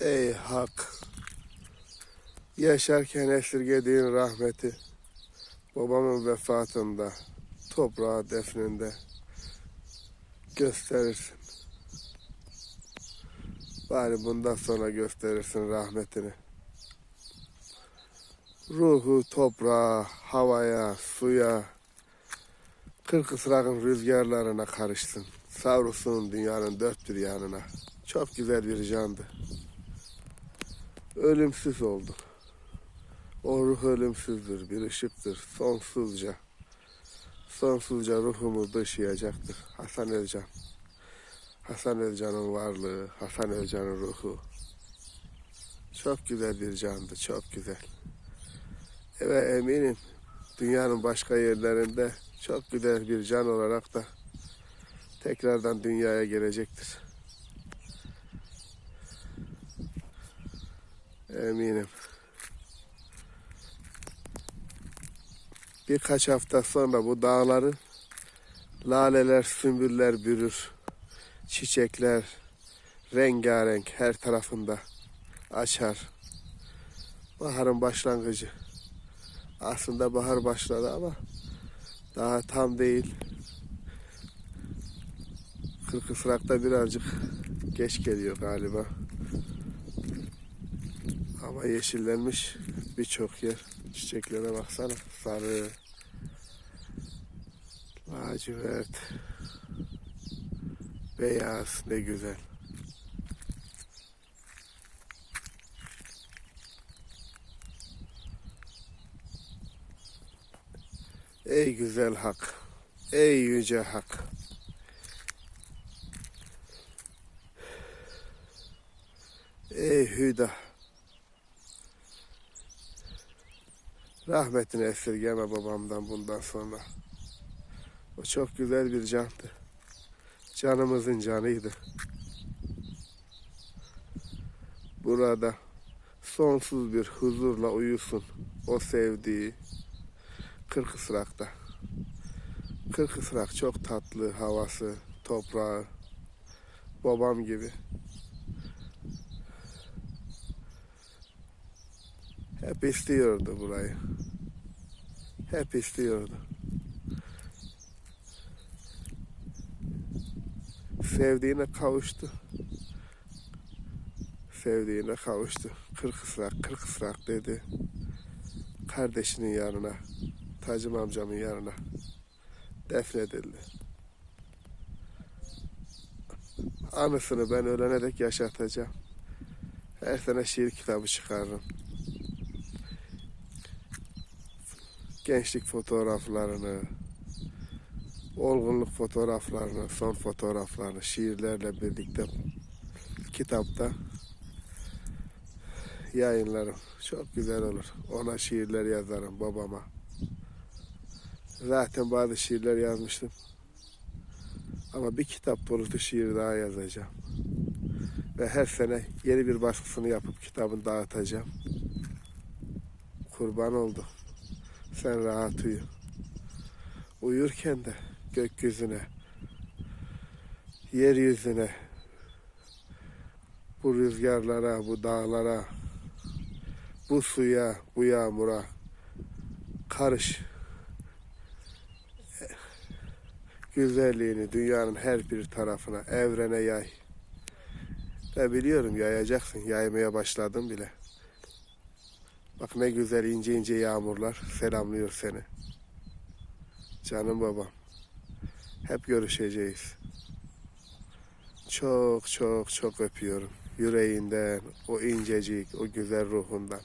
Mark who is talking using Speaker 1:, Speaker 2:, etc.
Speaker 1: Ey hak. Yaşarken esirgediğin rahmeti babamın vefatında toprağa defninde gösterirsin. Bari bundan sonra gösterirsin rahmetini. Ruhu toprağa, havaya, suya, kırk ısrağın rüzgarlarına karışsın. Savrulsun dünyanın dört bir yanına. Çok güzel bir candı. Ölümsüz oldu. O ruh ölümsüzdür, bir ışıktır, sonsuzca. Sonsuzca ruhumu dışlayacaktır. Hasan Özcan. Hasan Özcan'ın varlığı, Hasan Özcan'ın ruhu. Çok güzel bir candı, çok güzel. Ve eminim dünyanın başka yerlerinde çok güzel bir can olarak da tekrardan dünyaya gelecektir. Eminim. Birkaç hafta sonra bu dağları laleler, sümbüller bürür. Çiçekler rengarenk her tarafında açar. Baharın başlangıcı. Aslında bahar başladı ama daha tam değil. Kırkısrak'ta birazcık geç geliyor galiba. Ama yeşillenmiş birçok yer. Çiçeklere baksana. Sarı, lacivert, beyaz ne güzel. Ey güzel hak, ey yüce hak. Ey hüda. Rahmetini esirgeme babamdan bundan sonra. O çok güzel bir candı. Canımızın canıydı. Burada sonsuz bir huzurla uyusun o sevdiği Kırkısrak'ta. Kırkısrak çok tatlı havası, toprağı, babam gibi. Hep istiyordu burayı. Hep istiyordu. Sevdiğine kavuştu. Sevdiğine kavuştu. Kırkısrak, kırkısrak dedi. Kardeşinin yanına, Tacım amcamın yanına defnedildi. Anısını ben ölene dek yaşatacağım. Her sene şiir kitabı çıkarırım. Gençlik fotoğraflarını, olgunluk fotoğraflarını, son fotoğraflarını şiirlerle birlikte kitapta yayınlarım. Çok güzel olur. Ona şiirler yazarım babama. Zaten bazı şiirler yazmıştım. Ama bir kitap dolusu şiir daha yazacağım. Ve her sene yeni bir baskısını yapıp kitabını dağıtacağım. Kurban oldum. Sen rahat uyu. Uyurken de gökyüzüne, yeryüzüne, bu rüzgarlara, bu dağlara, bu suya, bu yağmura karış. Güzelliğini dünyanın her bir tarafına, evrene yay. Ve biliyorum yayacaksın, yaymaya başladın bile. Bak ne güzel ince ince yağmurlar selamlıyor seni. Canım babam. Hep görüşeceğiz. Çok çok çok öpüyorum. Yüreğinden, o incecik, o güzel ruhundan.